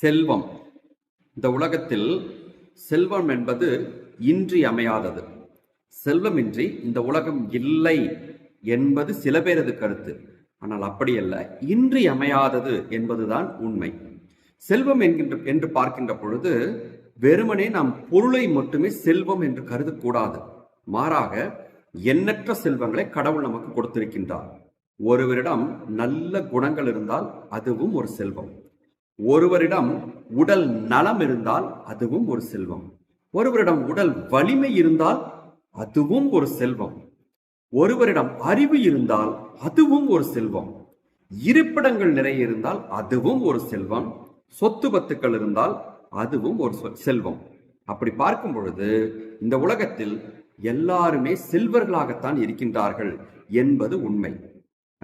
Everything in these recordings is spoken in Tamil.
செல்வம். இந்த உலகத்தில் செல்வம் என்பது இன்றியமையாதது செல்வமின்றி இந்த உலகம் இல்லை என்பது சில பேரது கருத்து. ஆனால் அப்படியல்ல இன்றியமையாதது என்பதுதான் உண்மை. செல்வம் என்கின்ற என்று பார்க்கின்ற பொழுது வெறுமனே நாம் பொருளை மட்டுமே செல்வம் என்று கருதக்கூடாது. மாறாக எண்ணற்ற செல்வங்களை கடவுள் நமக்கு கொடுத்திருக்கின்றார். ஒருவரிடம் நல்ல குணங்கள் இருந்தால் அதுவும் ஒரு செல்வம். ஒருவரிடம் உடல் நலம் இருந்தால் அதுவும் ஒரு செல்வம். ஒருவரிடம் உடல் வலிமை இருந்தால் அதுவும் ஒரு செல்வம். ஒருவரிடம் அறிவு இருந்தால் அதுவும் ஒரு செல்வம். இருப்பிடங்கள் நிறைய இருந்தால் அதுவும் ஒரு செல்வம். சொத்து பத்துக்கள் இருந்தால் அதுவும் ஒரு செல்வம். அப்படி பார்க்கும் பொழுது இந்த உலகத்தில் எல்லாருமே செல்வர்களாகத்தான் இருக்கின்றார்கள் என்பது உண்மை.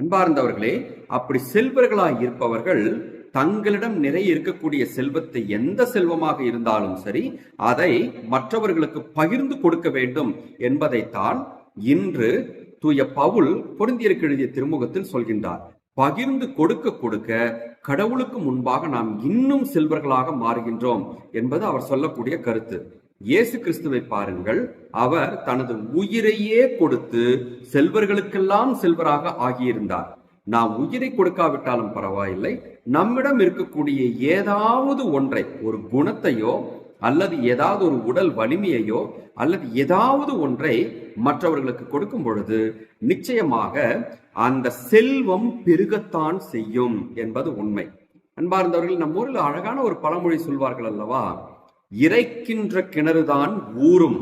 அன்பார்ந்தவர்களே அப்படி செல்வர்களாய் இருப்பவர்கள் தங்களிடம் நிறைய இருக்கக்கூடிய செல்வத்தை எந்த செல்வமாக இருந்தாலும் சரி அதை மற்றவர்களுக்கு பகிர்ந்து கொடுக்க வேண்டும் என்பதைத்தான் இன்று தூய பவுல் பொருந்தியருக்கு எழுதிய திருமுகத்தில் சொல்கின்றார். பகிர்ந்து கொடுக்க கொடுக்க கடவுளுக்கு முன்பாக நாம் இன்னும் செல்வர்களாக மாறுகின்றோம் என்பது அவர் சொல்லக்கூடிய கருத்து. இயேசு கிறிஸ்துவை பாருங்கள் அவர் தனது உயிரையே கொடுத்து செல்வர்களுக்கெல்லாம் செல்வராக ஆகியிருந்தார். நாம் உயிரை கொடுக்காவிட்டாலும் பரவாயில்லை. நம்மிடம் இருக்கக்கூடிய ஏதாவது ஒன்றை ஒரு குணத்தையோ அல்லது ஏதாவது ஒரு உடல் வலிமையையோ அல்லது ஏதாவது ஒன்றை மற்றவர்களுக்கு கொடுக்கும் பொழுது நிச்சயமாக அந்த செல்வம் பெருகத்தான் செய்யும் என்பது உண்மை. அன்பார்ந்தவர்கள் நம்ம ஊரில் அழகான ஒரு பழமொழி சொல்வார்கள் அல்லவா? இறைக்கின்ற கிணறுதான் ஊறும்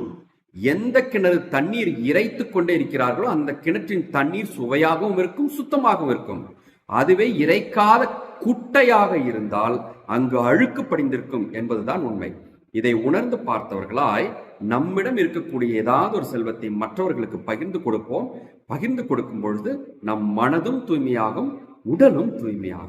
எந்த கிணறு தண்ணீர் இறைத்து கொண்டே இருக்கிறார்களோ அந்த கிணற்றின் தண்ணீர் சுவையாகவும் இருக்கும் சுத்தமாகவும் இருக்கும். அதுவே இறைக்காத குட்டையாக இருந்தால் அங்கு அழுக்கு படிந்திருக்கும் என்பதுதான் உண்மை. இதை உணர்ந்து பார்த்தவர்களாய் நம்மிடம் இருக்கக்கூடிய ஏதாவது ஒரு செல்வத்தை மற்றவர்களுக்கு பகிர்ந்து கொடுப்போம். பகிர்ந்து கொடுக்கும் பொழுது நம் மனதும் தூய்மையாகும் உடலும் தூய்மையாகும்.